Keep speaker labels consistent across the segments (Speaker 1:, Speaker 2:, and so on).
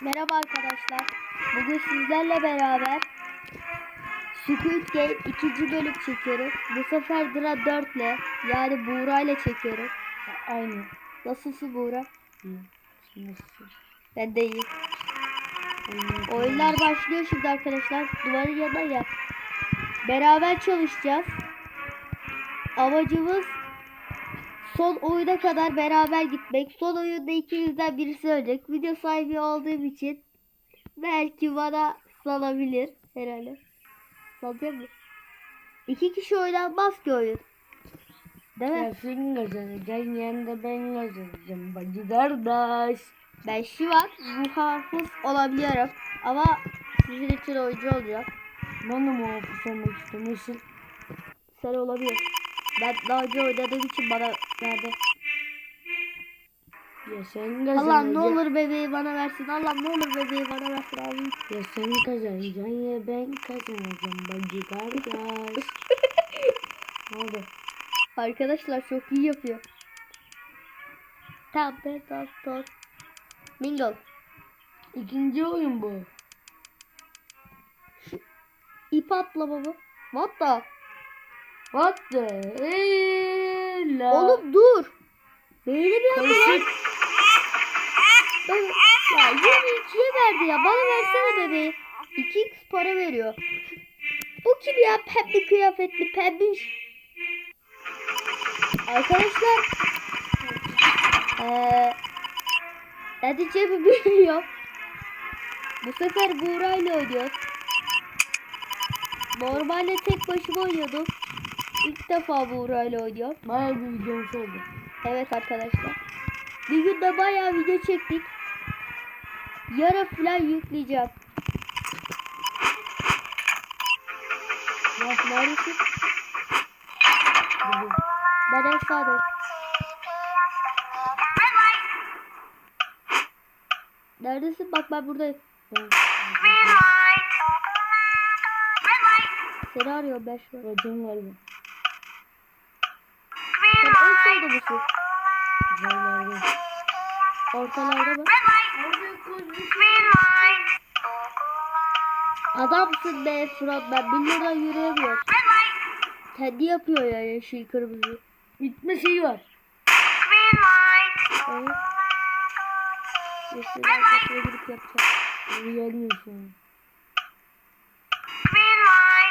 Speaker 1: Merhaba arkadaşlar. Bugün sizlerle beraber Squid Game ikinci bölüm çekiyorum. Bu sefer Dra 4 ile yani Buğra ile çekiyorum.
Speaker 2: Aynı.
Speaker 1: Nasılsın Buğra?
Speaker 2: Nasıl?
Speaker 1: Ben de iyiyim. Oyunlar başlıyor şimdi arkadaşlar. Duvarın yanına gel. Beraber çalışacağız. Amacımız son oyuna kadar beraber gitmek. Son oyunda ikimizden birisi ölecek. Video sahibi olduğum için belki bana salabilir herhalde. Salacak mı? İki kişi oynanmaz ki oyun. Değil mi?
Speaker 2: Ya sen kazanacaksın yanında ben kazanacağım bacı kardeş.
Speaker 1: Ben şu an muhafız olabiliyorum. Ama sizin için oyuncu olacağım.
Speaker 2: Ben de muhafız olmak istiyorum. Nasıl?
Speaker 1: Sen olabilir. Ben daha önce oynadığım için bana verdi.
Speaker 2: Ya sen kazanacaksın.
Speaker 1: Allah ne olur bebeği bana versin. Allah ne olur bebeği bana versin abi.
Speaker 2: Ya sen kazanacaksın ya ben kazanacağım bacı kardeş. ne oldu?
Speaker 1: Arkadaşlar çok iyi yapıyor. Tam ben tam tam. Mingle.
Speaker 2: İkinci oyun bu.
Speaker 1: İp atlama bu. What the?
Speaker 2: What the hell?
Speaker 1: Oğlum dur. Böyle bir.
Speaker 2: Karışık.
Speaker 1: Ya yine ikiye verdi ya. Bana versene bebeği. 2x para veriyor. Bu kim ya? Pembe kıyafetli pembiş. Arkadaşlar. Eee. Ne diyeceğimi bilmiyorum. Bu sefer Buğra ile oynuyoruz. Normalde tek başıma oynuyordum. İlk defa Buğra ile oynuyorum.
Speaker 2: Bayağı bir videomuz oldu.
Speaker 1: Evet arkadaşlar. Bir günde bayağı video çektik. Yarın falan yükleyeceğim. Ya neredesin? Ben efsane. Neredesin? Bak ben buradayım. Seni arıyorum ben şu an.
Speaker 2: Bacım galiba.
Speaker 1: Sen en solda mısın?
Speaker 2: Güzellerde.
Speaker 1: Ortalarda mı? Adamsın be Fırat ben bilmeden yürüyemiyorum. Kendi yapıyor ya yeşil kırmızı.
Speaker 2: Bitme şeyi var.
Speaker 1: Evet. Yeşil arkasına girip yapacağım.
Speaker 2: Beni gelmiyor şu an.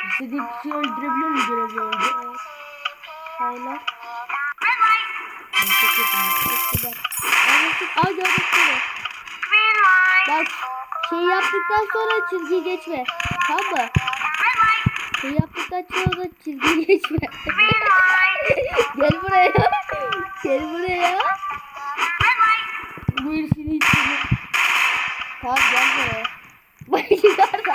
Speaker 2: İstediğin kişiyi öldürebiliyor muyum görev boyunca?
Speaker 1: Evet. Hayla.
Speaker 2: Çok yakınım.
Speaker 1: Eskiden. Neredesin? Aa gördüm seni. Bak şey yaptıktan sonra çizgi geçme. Tamam mı? Şey yaptıktan sonra çizgi geçme. Gel buraya. Gel buraya.
Speaker 2: Bu hiç sevmem.
Speaker 1: Tamam gel buraya. Bak yukarıda.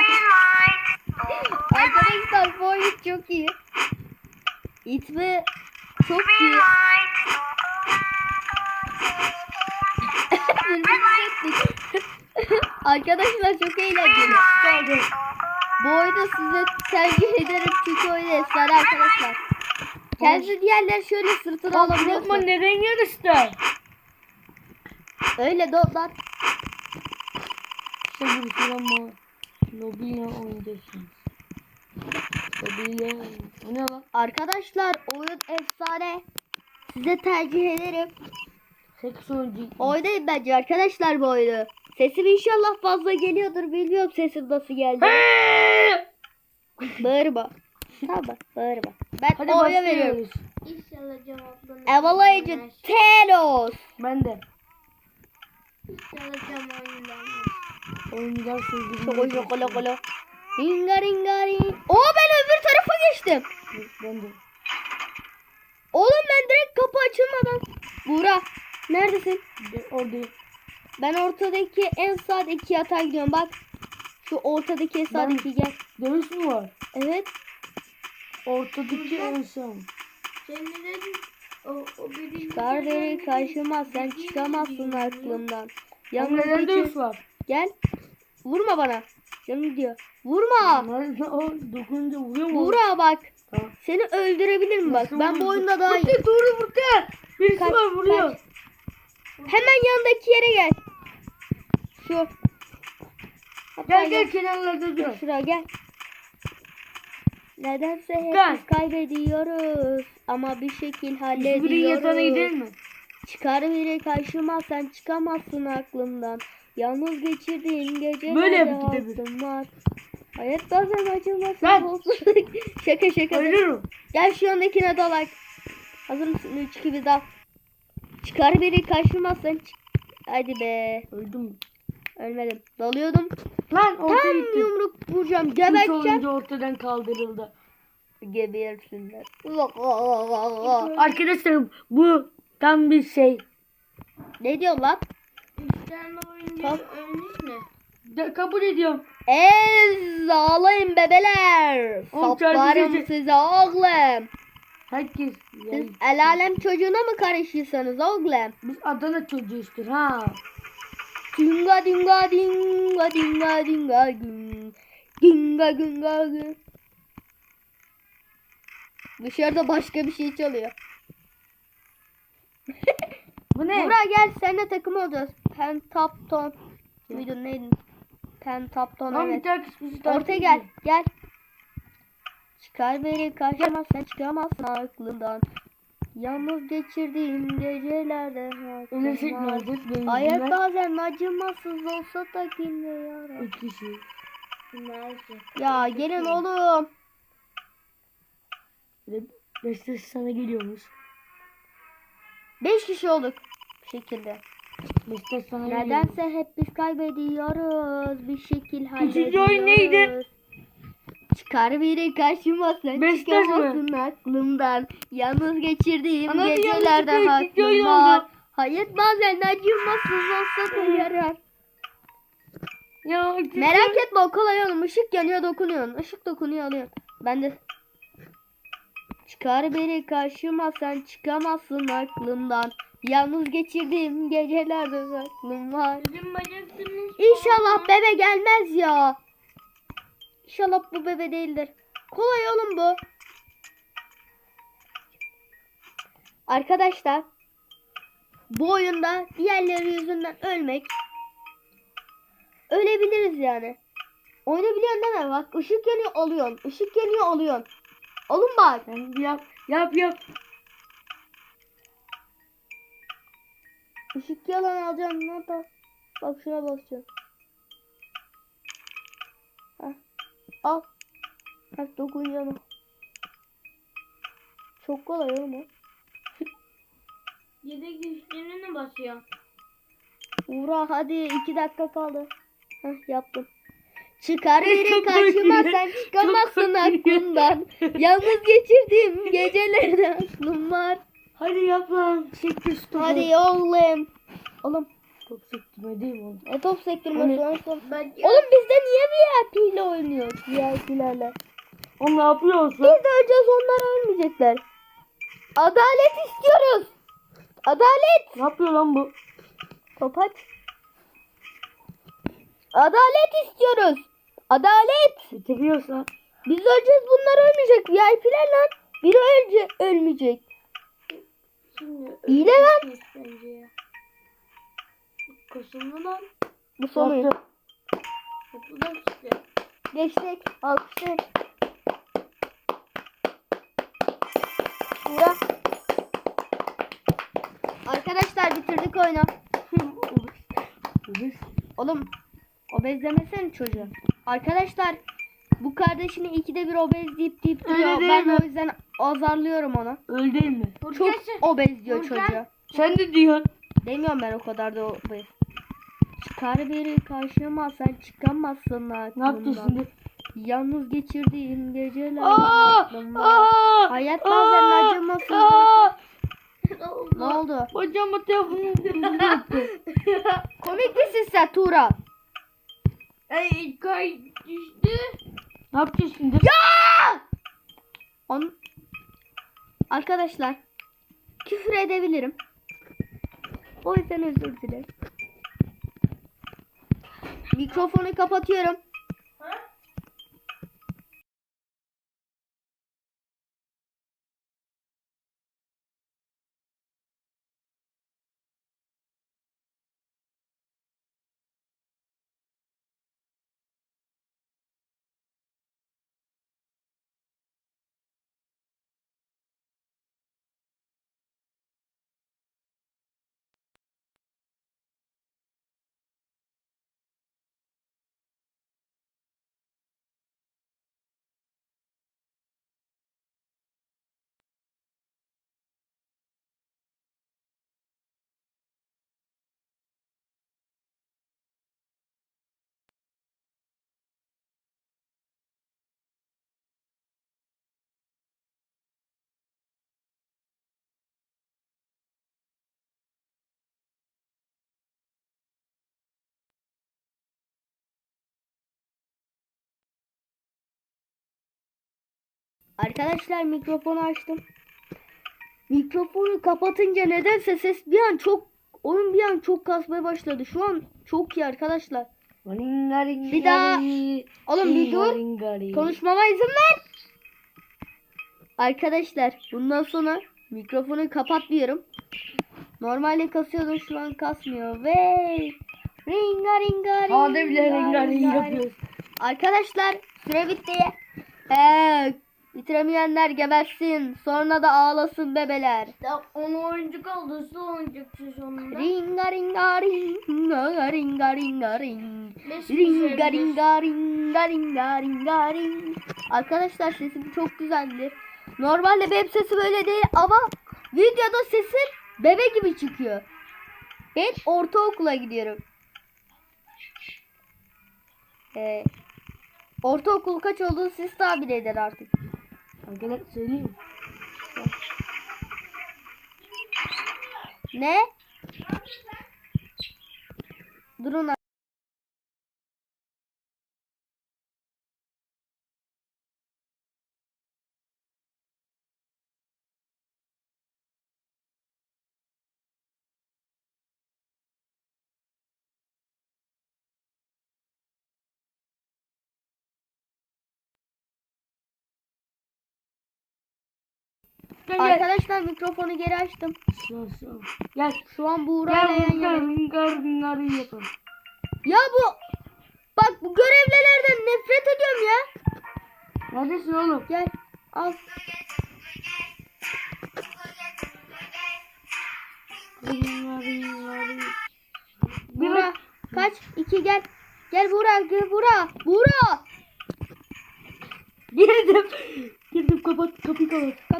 Speaker 1: Arkadaşlar bu oyun çok iyi. İtme çok iyi. Arkadaşlar çok eğlenceli. Bu oyunu size tercih ederim çünkü oyun efsane arkadaşlar. Kendi diğerler şöyle sırtına
Speaker 2: Korkma
Speaker 1: alabiliyorsun.
Speaker 2: neden yarıştı?
Speaker 1: Öyle dotlar.
Speaker 2: İşte bu şey ama Nobile oynayacaksınız. Nobile. O ne lan?
Speaker 1: Arkadaşlar oyun efsane. Size tercih ederim.
Speaker 2: Seks oyuncu.
Speaker 1: Oynayın bence arkadaşlar bu oyunu. Sesim inşallah fazla geliyordur. Bilmiyorum sesim nasıl geldi. Bağırma. Tamam bağırma. Ben
Speaker 2: Hadi
Speaker 1: oyuna veriyorum.
Speaker 3: İnşallah cevaplarını
Speaker 1: Avalanche Telos.
Speaker 2: Ben de.
Speaker 3: İnşallah cevaplarını
Speaker 2: Oyuncular sözü.
Speaker 1: Şoko şoko loko lo. Ringa ringa ring. Oo ben öbür tarafa geçtim.
Speaker 2: Ben de.
Speaker 1: Oğlum ben direkt kapı açılmadan. Buğra neredesin?
Speaker 2: de oradayım.
Speaker 1: Ben ortadaki en sağdaki yatağa gidiyorum bak. Şu ortadaki en sağdaki gel.
Speaker 2: Dövüş mü var?
Speaker 1: Evet.
Speaker 2: Ortadaki en son.
Speaker 3: Senin o, o birinci
Speaker 1: Dar beni karşıma sen çıkamazsın aklımdan. Yalnız
Speaker 2: Ama neden var?
Speaker 1: Gel. Vurma bana. Canım diyor. Vurma.
Speaker 2: Dokununca vuruyor mu?
Speaker 1: Buğra bak.
Speaker 2: Tamam.
Speaker 1: Seni öldürebilirim bak.
Speaker 2: Nasıl
Speaker 1: Ben bu oyunda daha iyi.
Speaker 2: Furkan doğru Furkan. Birisi
Speaker 1: Kaç,
Speaker 2: var vuruyor.
Speaker 1: Hemen yanındaki yere gel. Şu. Hatta
Speaker 2: Gel gel kenarlarda dur.
Speaker 1: Şuraya gel. Nedense hep
Speaker 2: Gel.
Speaker 1: biz kaybediyoruz. Ama bir şekil
Speaker 2: Hiçbiri yeteneği değil
Speaker 1: hallediyoruz.
Speaker 2: mi?
Speaker 1: Çıkar biri karşıma sen çıkamazsın aklımdan. Yalnız geçirdiğin gecelerde
Speaker 2: Böyle yap ikide bir.
Speaker 1: hakkım var. Hayat bazen acımasız
Speaker 2: Gel.
Speaker 1: olsun. şaka şaka.
Speaker 2: Ölürüm.
Speaker 1: Gel şu yandakine dalak. Hazır mısın? 3 2 1 dal. Çıkar biri karşıma sen çık. Hadi be.
Speaker 2: Öldüm.
Speaker 1: Ölmedim. Dalıyordum.
Speaker 2: Lan orta
Speaker 1: Tam
Speaker 2: gitti.
Speaker 1: yumruk vuracağım.
Speaker 2: Üç
Speaker 1: Geberteceğim.
Speaker 2: ortadan kaldırıldı.
Speaker 1: Gebersinler.
Speaker 2: Arkadaşlar bu tam bir şey.
Speaker 1: ne diyor lan?
Speaker 3: Oyuncu
Speaker 1: Tamam.
Speaker 3: ölmüş mü?
Speaker 2: De, kabul ediyorum.
Speaker 1: Ez ağlayın bebeler. Saplarım size oğlum.
Speaker 2: Herkes yani,
Speaker 1: Siz el alem çocuğuna mı karışıyorsunuz oğlum?
Speaker 2: biz Adana çocuğuzdur ha.
Speaker 1: Dinga dinga dinga dinga dinga gün. Ginga ginga gün. Dışarıda başka bir şey çalıyor.
Speaker 2: Bu ne?
Speaker 1: Burak gel seninle takım olacağız. Pentapton. Muydu neydi? Pentapton
Speaker 2: Lan
Speaker 1: evet.
Speaker 2: bir
Speaker 1: Ortaya gel. Gel. Çıkar beni karşıma sen çıkamazsın aklımdan. Yalnız geçirdiğim gecelerde Hayat
Speaker 2: yüzümden
Speaker 1: bazen acımasız olsa da yine yarar.
Speaker 2: üç kişi.
Speaker 1: Ya gelin oğlum.
Speaker 2: Beşiktaş sana geliyormuş.
Speaker 1: Beş kişi olduk. Bu şekilde.
Speaker 2: Beşiktaş sana geliyormuş.
Speaker 1: Nedense hep biz kaybediyoruz. Bir şekil hallediyoruz.
Speaker 2: Üçüncü oyun neydi?
Speaker 1: Çıkar biri karşıma sen
Speaker 2: Beşiktaş mı?
Speaker 1: çıkamazsın aklımdan. Yalnız geçirdiğim
Speaker 2: Ana,
Speaker 1: gecelerde hakkım var. Hayat bazen acımasız olsa da yarar.
Speaker 2: Ya
Speaker 1: Merak etme o kolay oğlum. Işık yanıyor dokunuyorsun. Işık dokunuyor alıyorsun. Ben de Çıkar beni karşıma sen çıkamazsın aklımdan. Yalnız geçirdiğim gecelerde aklım var. İnşallah bebe gelmez ya. İnşallah bu bebe değildir. Kolay oğlum bu. Arkadaşlar bu oyunda diğerleri yüzünden ölmek ölebiliriz yani. Oynayabiliyorsun değil mi? Bak ışık yanıyor alıyorsun. Işık yanıyor alıyorsun. Alın bak.
Speaker 2: Yap yap yap.
Speaker 1: Işık yalan alacaksın. Ne yapar? Bak şuna basacağım. Al. Heh dokunacağım. Çok kolay oğlum o.
Speaker 3: Yedek güçlüğünü basıyor.
Speaker 1: Uğra hadi iki dakika kaldı. Heh yaptım. Çıkar biri karşıma sen çıkamazsın aklımdan. Yalnız geçirdiğim gecelerde aklım var.
Speaker 2: Hadi yap lan. Çek topu.
Speaker 1: Hadi oğlum. Oğlum
Speaker 2: Top sektirme değil mi oğlum?
Speaker 1: e top sektirme
Speaker 2: Hani-
Speaker 1: sonra sonra.
Speaker 3: Ben
Speaker 1: Oğlum biz de niye VIP ile oynuyoruz? VIP'lerle.
Speaker 2: Oğlum ne yapıyorsun?
Speaker 1: Biz de öleceğiz onlar ölmeyecekler. Adalet istiyoruz. Adalet.
Speaker 2: Ne yapıyor lan bu?
Speaker 1: Top aç. Adalet istiyoruz. Adalet.
Speaker 2: Bitiriyorsa.
Speaker 1: Biz öleceğiz bunlar ölmeyecek. VIP'ler lan. Biri ölce ölmeyecek.
Speaker 3: şimdi
Speaker 1: İyi de lan.
Speaker 3: Koşuldu lan.
Speaker 1: Bu son oyun.
Speaker 3: Da çıktı.
Speaker 1: Geçtik. Alkışlayın. Burak. Arkadaşlar bitirdik oyunu. Oğlum obez demesene çocuğa. Arkadaşlar bu kardeşini ikide bir obez deyip deyip
Speaker 2: Öyle
Speaker 1: duruyor.
Speaker 2: değil
Speaker 1: Ben
Speaker 2: mi?
Speaker 1: o yüzden azarlıyorum onu.
Speaker 2: Öyle değil mi?
Speaker 1: Çok obez diyor
Speaker 3: Furkan.
Speaker 1: çocuğa.
Speaker 2: Sen de diyorsun.
Speaker 1: Demiyorum ben o kadar da obez. Çıkar biri karşıma sen çıkamazsın
Speaker 2: Ne
Speaker 1: aklımdan.
Speaker 2: yaptın şimdi?
Speaker 1: Yalnız geçirdiğim geceler.
Speaker 2: Aa!
Speaker 1: aklımda.
Speaker 2: Aa!
Speaker 1: Hayat bazen
Speaker 2: Aa!
Speaker 1: acımasız.
Speaker 2: Aa!
Speaker 1: Ne oldu?
Speaker 2: Bacağıma telefonu yaptı.
Speaker 1: Komik misin sen Tuğra?
Speaker 3: Ay kay düştü.
Speaker 2: Ne yapacağız şimdi?
Speaker 1: Ya! On... Arkadaşlar küfür edebilirim. O yüzden özür dilerim. Mikrofonu kapatıyorum. Arkadaşlar mikrofonu açtım. Mikrofonu kapatınca nedense ses bir an çok oyun bir an çok kasmaya başladı. Şu an çok iyi arkadaşlar. Bir daha- Oğlum bir dur. Konuşmama izin ver. Arkadaşlar bundan sonra mikrofonu kapatmıyorum. Normalde kasıyordum şu an kasmıyor ve ringa ringa ringa
Speaker 2: Havada bile rengarenk
Speaker 1: ringa
Speaker 2: yapıyoruz.
Speaker 1: Arkadaşlar süre bitti. Ee, bitiremeyenler gebersin. Sonra da ağlasın bebeler.
Speaker 3: Ya 10 oyuncu kaldı. Su oyuncusu sonunda.
Speaker 1: Ringa ringa ringa ringa ringa ring. Ringa ringa ringa ringa ringa ring. Arkadaşlar sesim çok güzeldi. Normalde benim sesi böyle değil ama videoda sesim bebe gibi çıkıyor. Ben ortaokula gidiyorum. Ee, ortaokul kaç olduğunu siz tahmin edin artık.
Speaker 2: Arkadaşlar söyleyeyim.
Speaker 1: Ne? Durun.
Speaker 2: Gel gel.
Speaker 1: Arkadaşlar mikrofonu geri açtım.
Speaker 2: Şu. Gel.
Speaker 1: Şu an Buğra ile yan
Speaker 2: Gel
Speaker 1: yana.
Speaker 2: yapalım.
Speaker 1: Ya bu bak bu görevlilerden nefret ediyorum ya.
Speaker 2: Neredesin oğlum?
Speaker 1: Gel al. Buğra kaç? İki gel. Gel Buğra gel Buğra. Buğra.
Speaker 2: Girdim. Girdim kapat kapıyı kapat.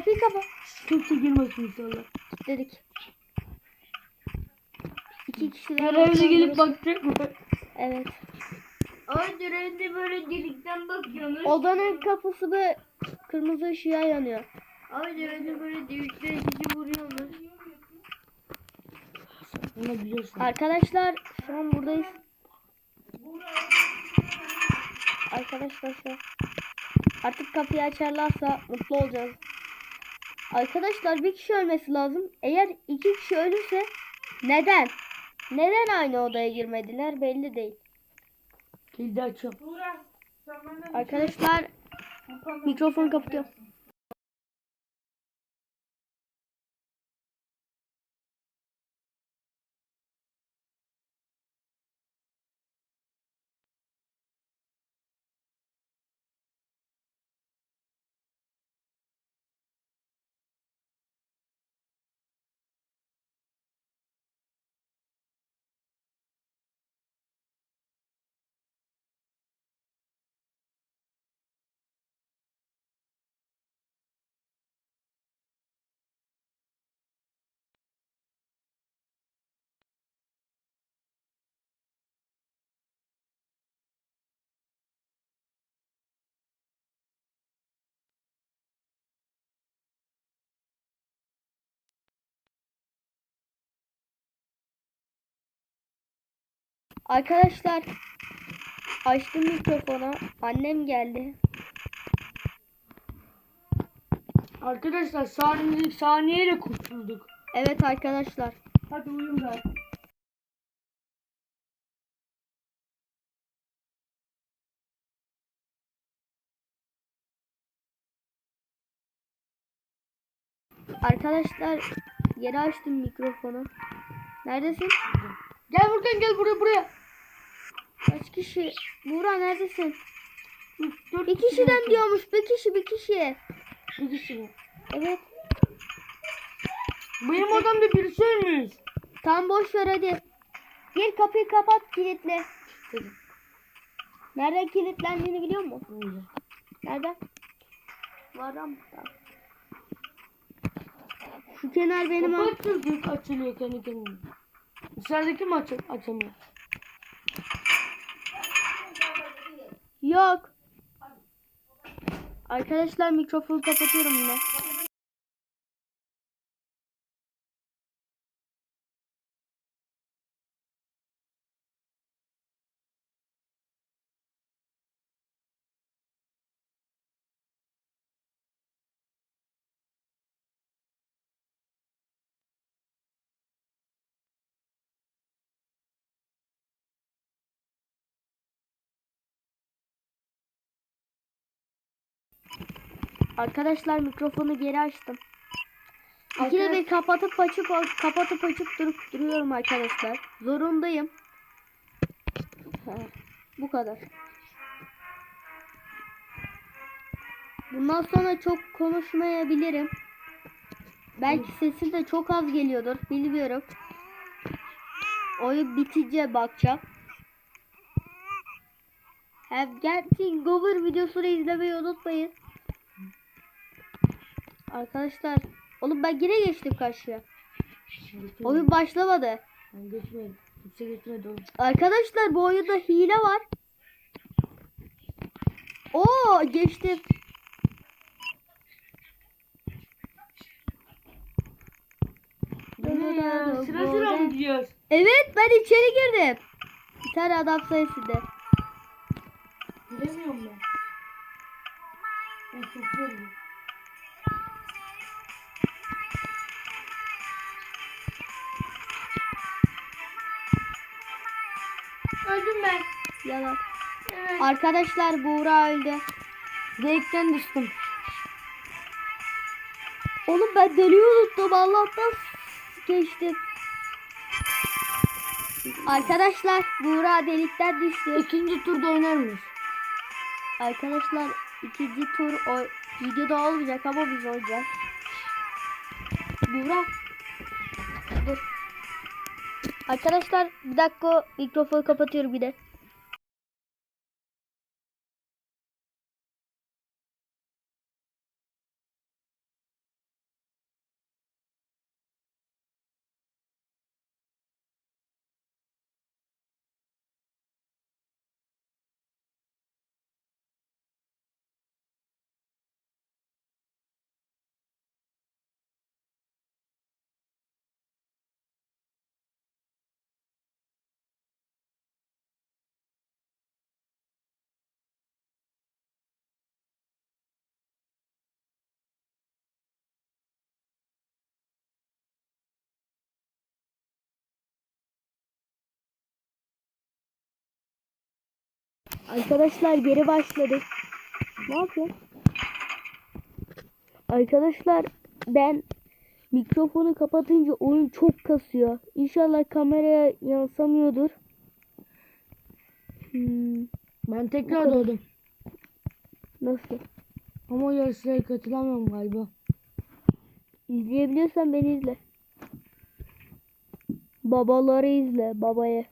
Speaker 2: Girmesin inşallah.
Speaker 1: Dedik. İki kişi de
Speaker 2: Görevli gelip bakacak mı?
Speaker 1: Evet.
Speaker 3: Ay görevde böyle delikten bakıyorsunuz.
Speaker 1: Odanın kapısı da kırmızı ışığa yanıyor.
Speaker 3: Ay görevde böyle delikten sizi vuruyorsunuz.
Speaker 2: Bunu biliyorsun.
Speaker 1: Arkadaşlar şu an buradayız. Arkadaşlar şu an- Artık kapıyı açarlarsa mutlu olacağız. Arkadaşlar bir kişi ölmesi lazım. Eğer iki kişi ölürse neden? Neden aynı odaya girmediler belli değil.
Speaker 2: Kilidi açıyorum.
Speaker 1: Arkadaşlar mikrofonu kapatıyorum. Arkadaşlar açtım mikrofonu. Annem geldi.
Speaker 2: Arkadaşlar saniyelik saniyeyle kurtulduk.
Speaker 1: Evet arkadaşlar.
Speaker 2: Hadi uyum da.
Speaker 1: Arkadaşlar yeni açtım mikrofonu. Neredesin?
Speaker 2: Gel Furkan gel buraya buraya.
Speaker 1: Kaç kişi? Buğra neredesin?
Speaker 2: Dört
Speaker 1: Bir
Speaker 2: kişi
Speaker 1: kişiden
Speaker 2: var.
Speaker 1: diyormuş. Bir kişi bir kişi.
Speaker 2: Bir kişi mi?
Speaker 1: Evet.
Speaker 2: Benim odamda birisi ölmüş.
Speaker 1: Tam boş ver hadi. Gir kapıyı kapat kilitle.
Speaker 2: Dedim.
Speaker 1: Nereden kilitlendiğini biliyor musun?
Speaker 2: Neyse.
Speaker 1: Nereden? Varam. Şu kenar benim
Speaker 2: Kapı
Speaker 1: al.
Speaker 2: açılıyor, kendi kendine. Dışarıdaki mi açamıyor?
Speaker 1: Yok. Arkadaşlar mikrofonu kapatıyorum yine. Arkadaşlar mikrofonu geri açtım. İkide bir kapatıp açıp kapatıp açıp durup duruyorum arkadaşlar. Zorundayım. Ha, bu kadar. Bundan sonra çok konuşmayabilirim. Belki sesi de çok az geliyordur. Bilmiyorum. Oyun bitince bakacağım. Hem Getting Over videosunu izlemeyi unutmayın. Arkadaşlar. Oğlum ben yine geçtim karşıya. Oyun başlamadı.
Speaker 2: Ben geçmedim. Kimse geçmedi oğlum.
Speaker 1: Arkadaşlar bu oyunda hile var. Oo geçtim.
Speaker 2: Ya? Sıra sıra mı gidiyoruz?
Speaker 1: Evet ben içeri girdim. Bir tane adam sayesinde.
Speaker 2: Giremiyorum ben. Ben çok
Speaker 3: ben.
Speaker 1: Yalan.
Speaker 3: Evet.
Speaker 1: Arkadaşlar Buğra öldü.
Speaker 2: Zevkten düştüm.
Speaker 1: Oğlum ben deliği unuttum. Allah'tan geçtim. Arkadaşlar Buğra delikten düştü.
Speaker 2: İkinci turda oynar mıyız?
Speaker 1: Arkadaşlar ikinci tur o videoda olmayacak ama biz oynayacağız. Buğra. Arkadaşlar bir dakika mikrofonu kapatıyorum bir de. Arkadaşlar geri başladık. Ne yapıyorsun? Arkadaşlar ben mikrofonu kapatınca oyun çok kasıyor. İnşallah kameraya yansımıyordur. Hmm,
Speaker 2: Ben tekrar doğdum.
Speaker 1: nasıl?
Speaker 2: Ama yarışlara katılamıyorum galiba.
Speaker 1: İzleyebiliyorsan beni izle. Babaları izle. Babaya.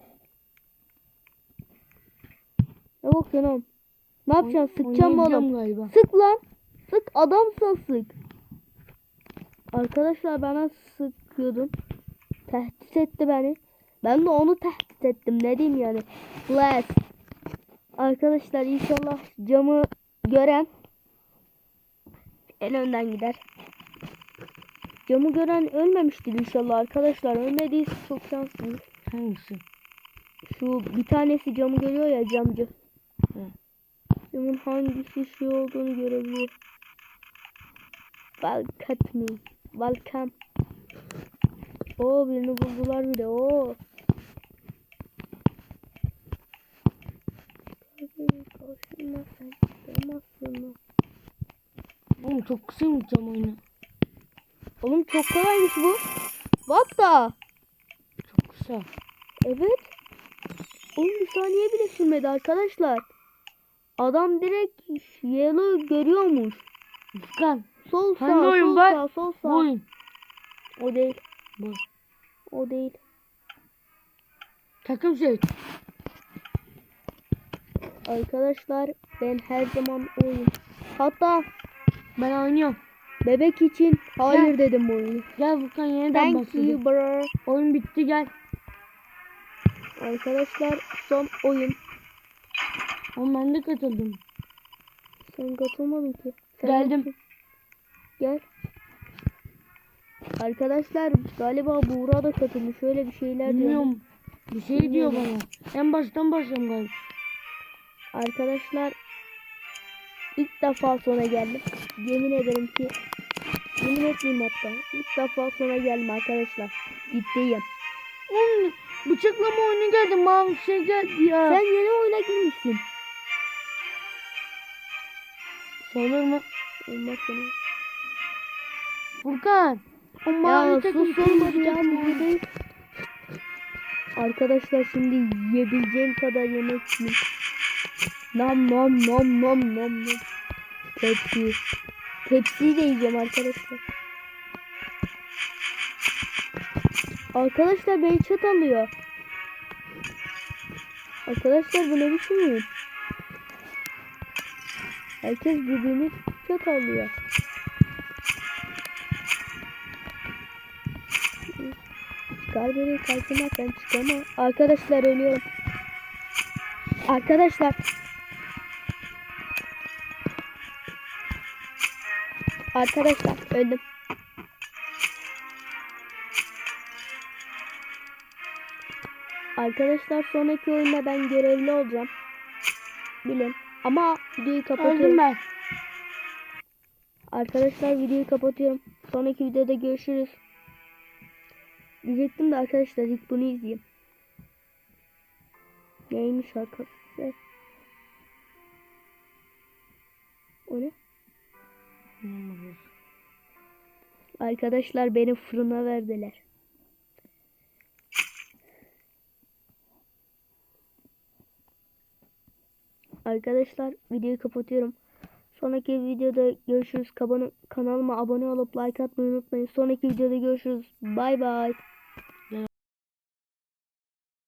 Speaker 1: Ne bakıyorsun oğlum? Ne yapacaksın? Sıkacağım mı oğlum?
Speaker 2: galiba.
Speaker 1: Sık lan. Sık adamsan sık. Arkadaşlar bana sıkıyordun. Tehdit etti beni. Ben de onu tehdit ettim. Ne diyeyim yani. Blast. Arkadaşlar inşallah camı gören en önden gider. Camı gören ölmemiştir inşallah arkadaşlar. Ölmediyse çok şanslıyız.
Speaker 2: Hangisi?
Speaker 1: Şu bir tanesi camı görüyor ya camcı. Camın hangisi şey olduğunu görebiliyor. Welcome me. Welcome. Oo birini buldular sen çıkamazsın.
Speaker 2: Oğlum çok kısaymış cam oyunu.
Speaker 1: Oğlum çok kolaymış bu. What the?
Speaker 2: Çok kısa.
Speaker 1: Evet. Oğlum bir saniye bile sürmedi arkadaşlar. Adam direkt yellow görüyormuş.
Speaker 2: Furkan.
Speaker 1: Sol sağ,
Speaker 2: Hangi oyun
Speaker 1: sol
Speaker 2: var?
Speaker 1: sağ, sol sağ.
Speaker 2: Bu oyun.
Speaker 1: O değil.
Speaker 2: Bu.
Speaker 1: O değil.
Speaker 2: Takım seç.
Speaker 1: Arkadaşlar ben her zaman oyun. Hatta
Speaker 2: Ben oynuyorum.
Speaker 1: bebek için hayır dedim bu oyunu.
Speaker 2: Gel Furkan yeniden
Speaker 1: Thank you
Speaker 2: başladı.
Speaker 1: bro.
Speaker 2: Oyun bitti gel.
Speaker 1: Arkadaşlar son oyun.
Speaker 2: Oğlum ben de katıldım.
Speaker 1: Sen katılmadın ki. Sen
Speaker 2: Geldim.
Speaker 1: yoksun. Gel. Arkadaşlar galiba Buğra da katılmış. Şöyle bir şeyler diyor.
Speaker 2: Bilmiyorum. Bir şey diyor bana. En baştan başlayalım galiba.
Speaker 1: Arkadaşlar ilk defa sona geldim. Yemin ederim ki yemin etmeyeyim hatta. İlk defa sona geldim arkadaşlar. Ciddiyim.
Speaker 2: Oğlum bıçaklama oyunu geldi. Mavi şey geldi ya.
Speaker 1: Sen yeni oyuna girmişsin.
Speaker 2: Olur mu?
Speaker 1: Olmaz sana.
Speaker 2: Furkan. O
Speaker 1: Ya
Speaker 2: mavi takım
Speaker 1: olmadı ya
Speaker 2: takım.
Speaker 1: buradayız. Arkadaşlar şimdi yiyebileceğim kadar yemek mi? Nam nam nam nam nam nam. Tepsi. Tepsiyi de yiyeceğim arkadaşlar. Arkadaşlar beni çat alıyor. Arkadaşlar bu ne biçim oyun? Herkes birbirini çat alıyor. Çıkar beni karşıma ben çıkamam. Arkadaşlar ölüyorum. Arkadaşlar. Arkadaşlar öldüm. Arkadaşlar sonraki oyunda ben görevli olacağım. Bilin. Ama videoyu kapatıyorum.
Speaker 2: Öldüm ben.
Speaker 1: Arkadaşlar videoyu kapatıyorum. Sonraki videoda görüşürüz. Diyecektim de arkadaşlar ilk bunu izleyeyim. Neymiş arkadaşlar? O ne? Arkadaşlar beni fırına verdiler. Arkadaşlar videoyu kapatıyorum. Sonraki videoda görüşürüz. Kanalıma abone olup like atmayı unutmayın. Sonraki videoda görüşürüz. Bay bay.